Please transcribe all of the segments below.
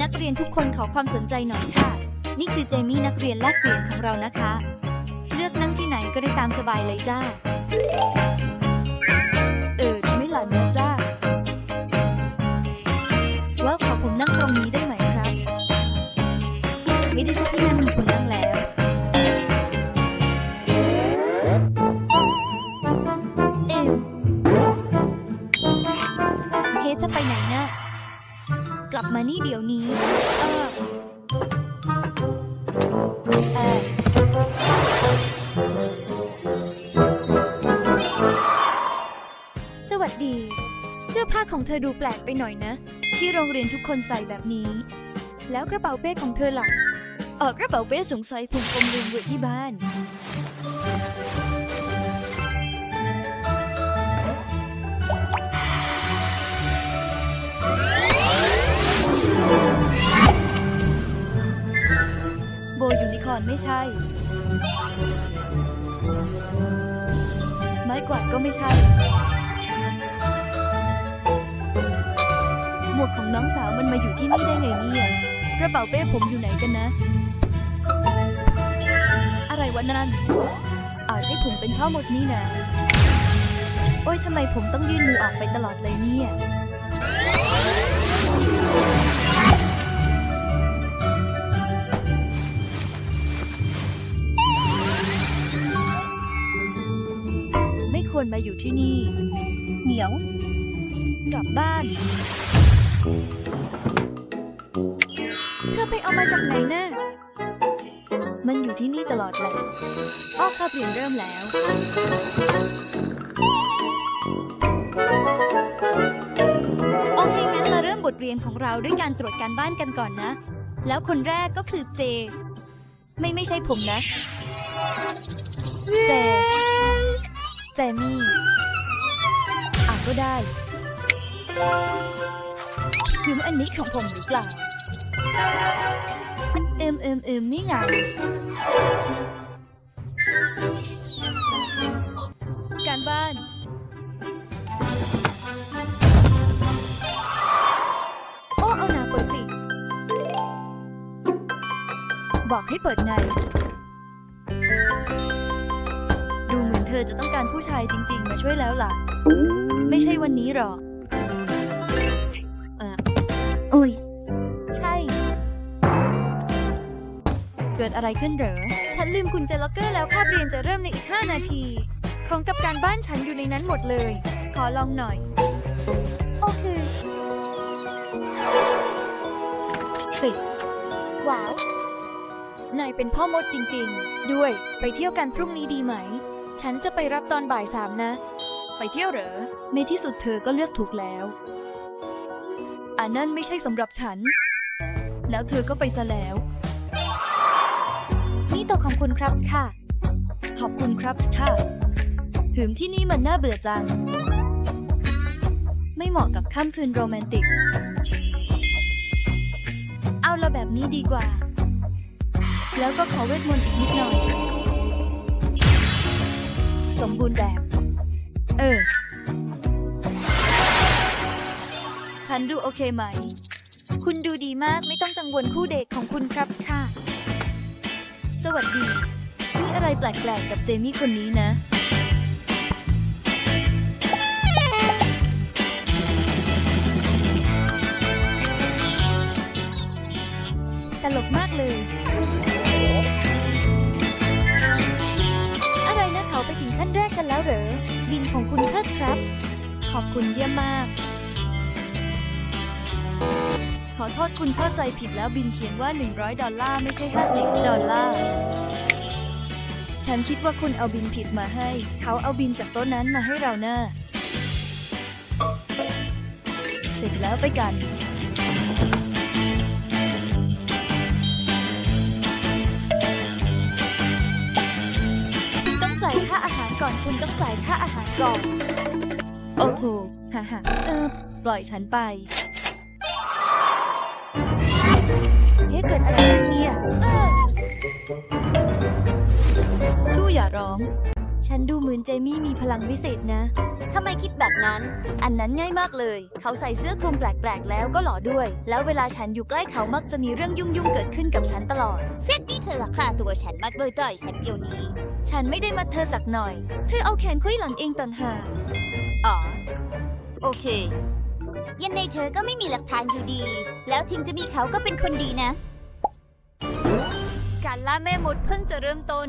นักเรียนทุกคนขอความสนใจหน่อยค่ะ นี่คือเจมี่นักเรียนแลกเปลี่ยนของเรานะคะ เลือกนั่งที่ไหนก็ได้ตามสบายเลยจ้า เออไม่หลันนะจ้า มานี่เดี๋ยวนี้ เออเออสวัสดี เสื้อผ้าของเธอดูแปลกไปหน่อยนะ ที่โรงเรียนทุกคนใส่แบบนี้ แล้วกระเป๋าเป้ของเธอล่ะเออกระเป๋าเป้สงสัยผมกลมลืมไว้ที่บ้าน บยูนิคอร์นไม่ใช่ ไม้กวาดก็ไม่ใช่ หมวกของน้องสาวมันมาอยู่ที่นี่ได้ไงเนี่ยกระเป๋าเป้ผมอยู่ไหนกันนะ อะไรวะนั่นอาจให้ผมเป็นพ่อหมดนี่นะ โอ้ยทำไมผมต้องยื่นมือออกไปตลอดเลยเนี่ย ควรมาอยู่ที่นี่ เหนียว กลับบ้าน เธอไปเอามาจากไหนนะ่ะมันอยู่ที่นี่ตลอดเลยอ้อคาบเรียนเริ่มแล้ว โอเค งั้นมาเริ่มบทเรียนของเราด้วยการตรวจการบ้านกันก่อนนะ แล้วคนแรกก็คือเจ ไม่ไม่ใช่ผมนะ เจ เจมี่อาก็ได้คืออันนี้ของผมหรือเปล่าเอิมเอิมเอิมนี่ไงการบ้าน โอ้เอาหนาเปิดสิ บอกให้เปิดไง อนเธอจะต้องการผู้ชายจริง ๆ มาช่วยแล้วล่ะ ไม่ใช่วันนี้หรอกเออโอ้ย ใช่ เกิดอะไรขึ้นเหรอ ฉันลืมกุญแจล็อกเกอร์แล้วคาบเรียนจะเริ่มในอีก 5 นาที ของกับการบ้านฉันอยู่ในนั้นหมดเลย ขอลองหน่อย โอเคสิว้าว นายเป็นพ่อมดจริง ๆ ด้วย ไปเที่ยวกันพรุ่งนี้ดีไหม ฉันจะไปรับตอนบ่ายสามนะ ไปเที่ยวเหรอ ในที่สุดเธอก็เลือกถูกแล้วอันนั้นไม่ใช่สำหรับฉัน แล้วเธอก็ไปซะแล้ว นี่ตัวของคุณครับค่ะ ขอบคุณครับค่ะหืมที่นี่มันน่าเบื่อจัง ไม่เหมาะกับค่ำคืนโรแมนติก เอาละแบบนี้ดีกว่า แล้วก็ขอเวทมนต์อีกนิดหน่อย สมบูรณ์แบบ เออ ฉันดูโอเคไหม คุณดูดีมากไม่ต้องกังวลคู่เดทของคุณครับค่ะ สวัสดีนี่อะไรแปลกๆกับเจมี่คนนี้นะ ตลกมากเลย กันแล้วเหรอ บินของคุณเทิดครับ ขอบคุณเยี่ยมมาก ขอโทษคุณเข้าใจผิดแล้วบินเขียนว่า 100 ดอลลาร์ไม่ใช่ 50 ดอลลาร์ ฉันคิดว่าคุณเอาบินผิดมาให้ เขาเอาบินจากโต๊ะนั้นมาให้เราเนะ่าเสร็จแล้วไปกันต้องจ่ายค่าอาหาร ก่อนคุณต้องจ่ายค่าอาหารก่อน โอ้โหฮ่าฮ่าเออปล่อยฉันไป เฮ้เกิดอะไรขึ้นเนี่ยเออชู่อย่าร้อง ฉันดูเหมือนเจมี่มีพลังวิเศษนะ ทำไมคิดแบบนั้น อันนั้นง่ายมากเลย เขาใส่เสื้อคลุมแปลกๆ แล้วก็หล่อด้วย แล้วเวลาฉันอยู่ใกล้เขามักจะมีเรื่องยุ่งๆ เกิดขึ้นกับฉันตลอดเส้นที่เธอราคาตัวฉันมัดเบอร์ต้อยฉันเดียวนี้ ฉันไม่ได้มัดเธอสักหน่อย เธอเอาแขนคุยหลังเองต่างหากอ๋อ โอเค ยังในเธอก็ไม่มีหลักฐานอยู่ดี แล้วถึงจะมีเขาก็เป็นคนดีนะ การล่าแม่มดเพิ่งจะเริ่มต้น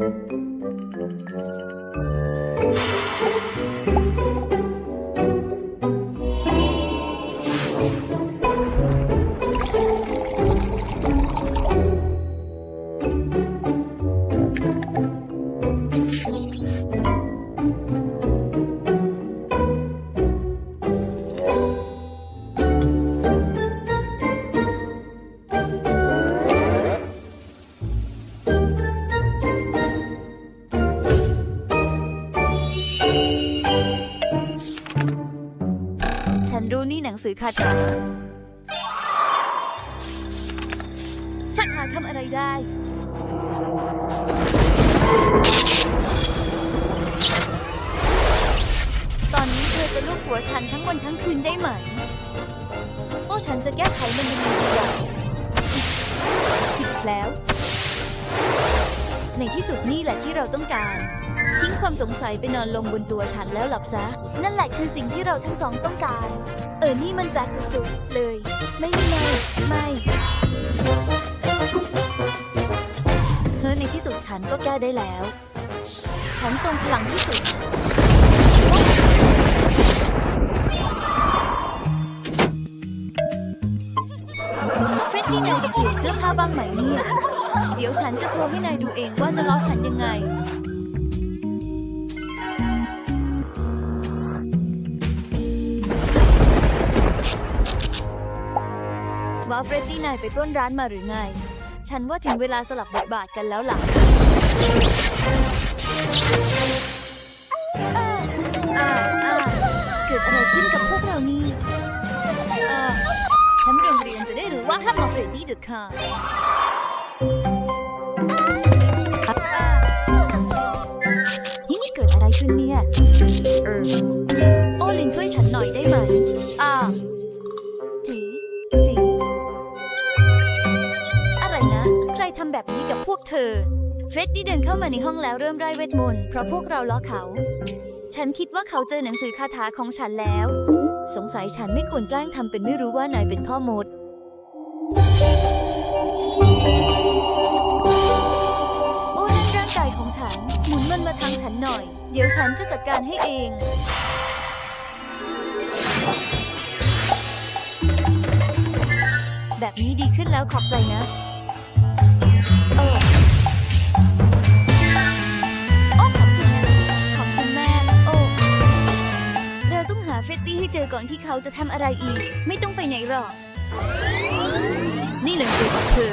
ฉัน หนังสือคาถาฉันหาทำอะไรได้ ตอนนี้เธอจะลูกหัวฉันทั้งวันทั้งคืนได้ไหมโอ้ฉันจะแก้ไขมันยังไงดีล่ะผิดแล้ว ในที่สุดนี่แหละที่เราต้องการทิ้งความสงสัยไปนอนลงบนตัวฉันแล้วหลับซะ นั่นแหละคือสิ่งที่เราทั้งสองต้องการ เออนี่มันแปลกสุดๆ เลย ไม่ไม่ไม่ไมเฮ้ยในที่สุดฉันก็แก้ได้แล้ว ฉันทรงพลังที่สุด เฟรดดี้นายจะเปลี่ยนเสื้อผ้าบ้างไหมเนี่ย เดี๋ยวฉันจะโชว์ให้นายดูเองว่าจะล้อฉันยังไง เฟรดดี้นายไปปล้นร้านมาหรือไง ฉันว่าถึงเวลาสลับบทบาทกันแล้วล่ะ อ่าอ่าเกิดอะไรขึ้นกับพวกเรานี่อ่าทั้งโรงเรียนจะได้รู้ว่าห้ามมาเฟรดดี้เด็ดขาดอ่านี่เกิดอะไรขึ้นเนี่ยเออ เธอ เฟร็ดดี้เดินเข้ามาในห้องแล้วเริ่มไร้เวทมนต์เพราะพวกเราล้อเขา ฉันคิดว่าเขาเจอหนังสือคาถาของฉันแล้ว สงสัยฉันไม่ควรแกล้งทำเป็นไม่รู้ว่านายเป็นพ่อมด โอ้นั่นร่างกายของฉัน หมุนมันมาทางฉันหน่อย เดี๋ยวฉันจะจัดการให้เองแบบนี้ดีขึ้นแล้วขอบใจนะ เออ ราต้องหาเฟรดดี้ให้เจอก่อนที่เขาจะทำอะไรอีก ไม่ต้องไปไหนหรอก นี่หนังสือของเธอ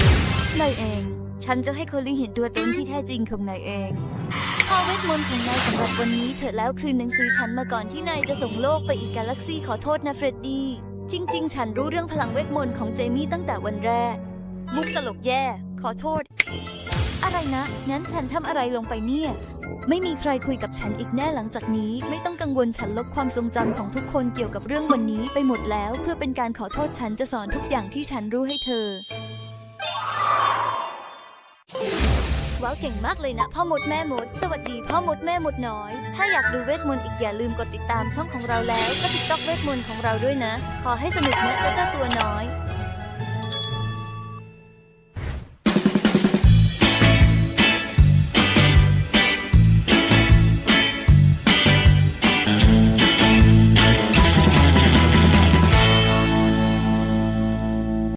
นายเอง ฉันจะให้คนลิงเห็นตัวตนที่แท้จริงของนายเองพอเวทมนต์ของนายสำหรับวันนี้เถอะแล้วคืนหนังสือฉันมาก่อนที่นายจะส่งโลกไปอีกกาแล็กซี่ขอโทษนะเฟรดดี้ จริง ๆ ฉันรู้เรื่องพลังเวทมนต์ของเจมี่ตั้งแต่วันแรก มุกตลกแย่ ขอโทษ อะไรนะ งั้นฉันทำอะไรลงไปเนี่ย ไม่มีใครคุยกับฉันอีกแน่หลังจากนี้ ไม่ต้องกังวลฉันลบความทรงจำของทุกคนเกี่ยวกับเรื่องวันนี้ไปหมดแล้ว เพื่อเป็นการขอโทษฉันจะสอนทุกอย่างที่ฉันรู้ให้เธอ ว้าวเก่งมากเลยนะ พ่อมดแม่มด สวัสดีพ่อมดแม่มดน้อย ถ้าอยากดูเวทมนต์อีกอย่าลืมกดติดตามช่องของเราแล้วก็ติดต็อกเวทมนต์ของเราด้วยนะ ขอให้สนุกนะเจ้าเจ้าตัวน้อย